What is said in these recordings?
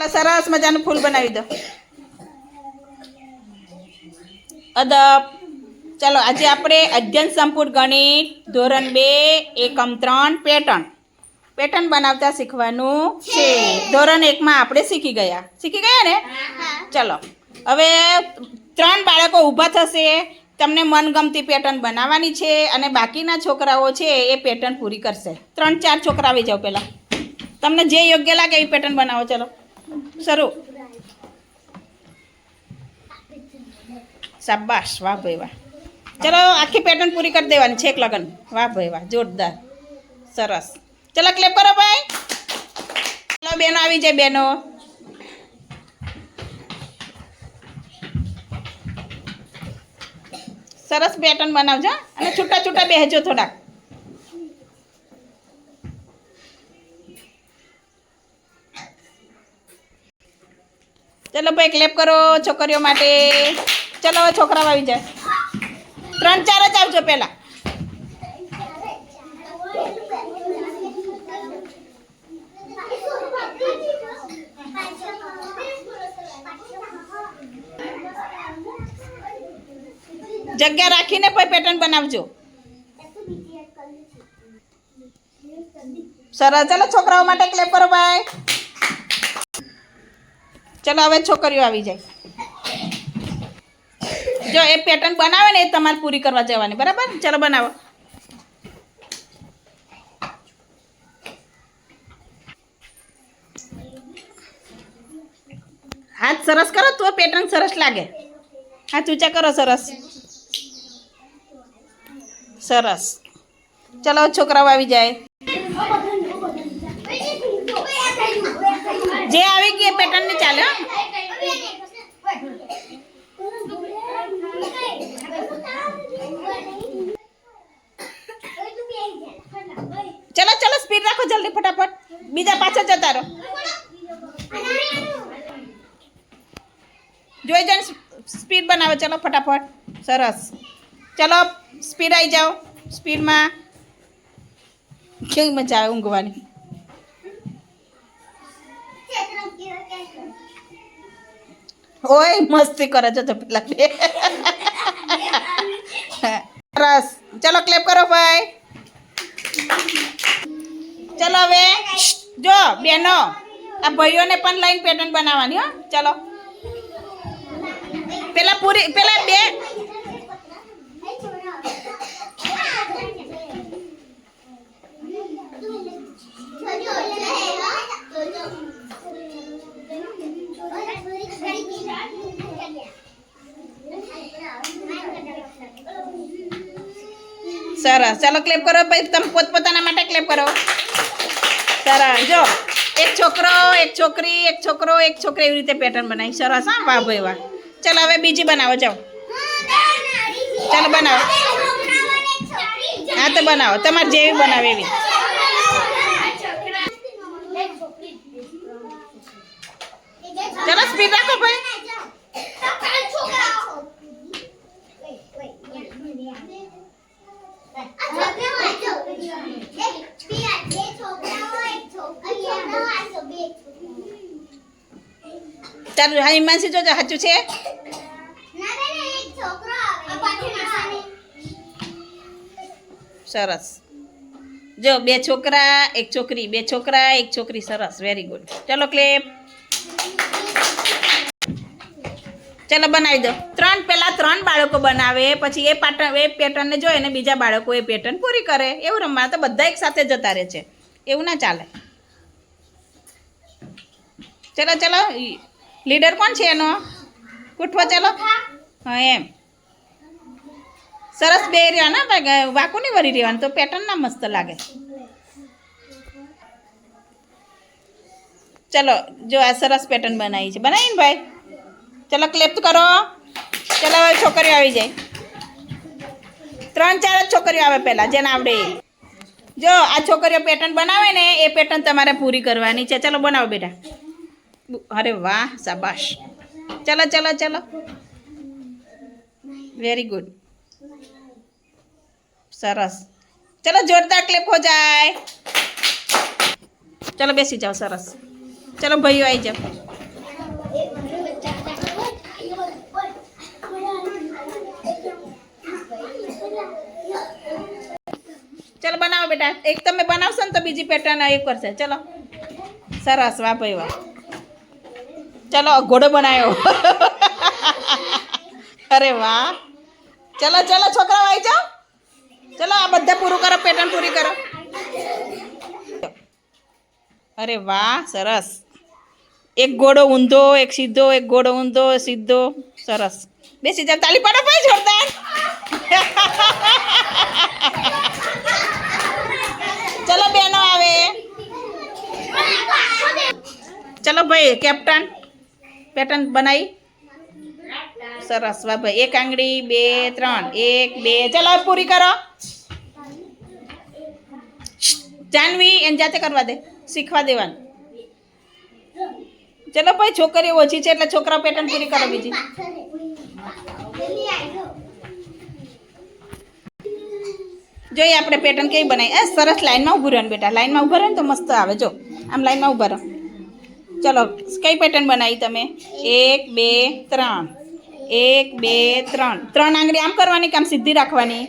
ચાલો સરસ મજાનું ફૂલ બનાવી દો. અદબ. ચાલો, આજે આપણે અધ્યયન સંપૂર્ણ ગણિત, ધોરણ બે, એકમ ત્રણ, પેટર્ન. પેટર્ન બનાવતા શીખવાનું છે. ધોરણ એકમાં આપણે શીખી ગયા. શીખી ગયા ને? ચલો, હવે ત્રણ બાળકો ઊભા થશે. તમને મનગમતી પેટર્ન બનાવવાની છે અને બાકીના છોકરાઓ છે એ પેટર્ન પૂરી કરશે. ત્રણ ચાર છોકરા આવી જાઓ પહેલાં. તમને જે યોગ્ય લાગે એ પેટર્ન બનાવો, ચલો. શરૂ શાબાશ, વાહ ભાઈ વાહ. ચલો, આખી પેટર્ન પૂરી કરી દેવાની છેક લગન. વાહ ભાઈ વાહ, જોરદાર. સરસ. ચલો ક્લેપ કરો ભાઈ. ચલો, બેનો આવી જાય, બેનો. સરસ પેટર્ન બનાવજો અને છૂટા છૂટા બેહજો થોડાક. ચલો ભાઈ ક્લેપ કરો છોકરીઓ માટે. ચલો, છોકરાઓ આવી જાય. ત્રણ, ચાર જ આવજો પહેલાં. જગ્યા રાખીને પછી પેટર્ન બનાવજો. સરસ, ચલો, છોકરાઓ માટે ક્લેપ કરો ભાઈ ચલો હવે છોકરીઓ આવી જાય. જો એ પેટર્ન બનાવે ને એ તમારે પૂરી કરવા જવાની, બરાબર? ચલો બનાવો. હાથ સરસ કરો, તો પેટર્ન સરસ લાગે. હાથ ઊંચા કરો સરસ. સરસ. ચલો, છોકરાઓ આવી જાય. જે આવી પેટર્ન ને ચાલે હો. ચલો ચલો સ્પીડ રાખો જલ્દી ફટાફટ બીજા પાછળ જતા રહો જોઈ જણ સ્પીડ બનાવો ચલો ફટાફટ સરસ ચલો સ્પીડ આવી જાઓ સ્પીડમાં કેવી મજા આવે ઊંઘવાની ઓય, મસ્તી કરે છે તો પેલા બે. સરસ. ચલો ક્લેપ કરો ભાઈ. ચલો હવે જો બેનો, આ ભાઈઓને પણ લાઈન પેટર્ન બનાવવાની હો. ચલો. પેલા પૂરી, પેલા બે સરસ. ચાલો ક્લેપ કરો ભાઈ. તમે પોતપોતાના માટે ક્લેપ કરો. સરસ. જો, એક છોકરો, એક છોકરી, એક છોકરો, એક છોકરી એવી રીતે પેટર્ન બનાવી. સરસ, હા? વાહ, ભાઈ, વાહ. ચાલો, હવે બીજી બનાવો. જાઓ. ચાલો, બનાવો. હા, તો બનાવો. તમારે જેવી બનાવે એવી. ચાલો સ્પીડ રાખો, ભાઈ. ચાલો હા હિમાંશી જોજો સાચું છે? સરસ. જો, બે છોકરા, એક છોકરી, બે છોકરા, એક છોકરી, સરસ. વેરી ગુડ ચલો ક્લેપ ચલો, બનાવી દો. ત્રણ પહેલાં ત્રણ બાળકો બનાવે, પછી એ પાટણ એ પેટર્નને જોઈ અને બીજા બાળકો એ પેટર્ન પૂરી કરે. એવું રમવા તો બધા એક સાથે જતા રહે છે. એવું ના ચાલે. ચલો ચલો. લીડર કોણ છે એનો? ઉઠવો, ચલો. હા, એમ. સરસ બે રહ્યા ના વાકુ નહીં વળી રહેવાનું, તો પેટર્ન ના મસ્ત લાગે. ચલો, જો આ સરસ પેટર્ન બનાવી છે. બનાવી ને ભાઈ, ચલો, ક્લેપ કરો. ચલો, હવે છોકરીઓ આવી જાય. ત્રણ, ચાર જ છોકરીઓ આવે પહેલાં, જેને આવડે જો, આ છોકરીઓ પેટર્ન બનાવે ને, એ પેટર્ન તમારે પૂરી કરવાની છે. ચલો, બનાવો બેટા. અરે વાહ, શાબાશ. ચલો ચલો ચલો. વેરી ગુડ સરસ. ચલો, જોરદાર ક્લિપ હો જાય ચલો, બેસી જાઓ, સરસ. ચલો, ભાઈઓ આવી જાઓ. ચલો, બનાવો બેટા. એક તમે બનાવશો ને તો બીજી પેટર્ન એ કરશે. ચલો. સરસ. વાહ ભાઈ વાહ. ચલો ઘોડો બનાવ્યો અરે વાહ. ચલો ચલો, છોકરાઓ આવી જાઓ. ચલો, આ બધા પૂરું કરો, પેટર્ન પૂરી કરો. અરે વાહ, સરસ. એક ઘોડો ઊંધો, એક સીધો, એક ઘોડો ઊંધો, સીધો, સરસ. બે સીધા તાલી પાડો ભાઈ, જોરદાર. ચલો, બેનો આવે. ચલો ભાઈ, કેપ્ટન. પેટર્ન બનાવી સરસ ભાઈ. એક આંગળી, બે, ત્રણ. એક, બે. ચાલો પૂરી કરો. જાનવી, એને જાતે કરવા દે. શીખવા દેવાનું. ચલો ભાઈ, છોકરીઓ ઓછી છે એટલે છોકરા પેટર્ન પૂરી કરો બીજી. જોઈએ આપણે પેટર્ન કેવી બનાવી. એ સરસ લાઈનમાં ઊભું રહેવાનું બેટા. લાઈનમાં ઊભા રહે ને તો મસ્ત આવે. જો, આમ લાઈનમાં ઊભા રહો. ચલો કઈ પેટર્ન બનાવી તમે એક બે ત્રણ એક બે ત્રણ ત્રણ આંગળી આમ કરવાની કે આમ સીધી રાખવાની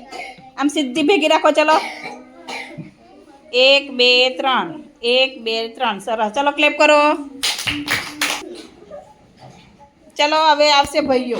આમ સીધી ભેગી રાખો ચલો એક બે ત્રણ એક બે ત્રણ સરસ ચલો ક્લેપ કરો ચલો હવે આવશે ભાઈઓ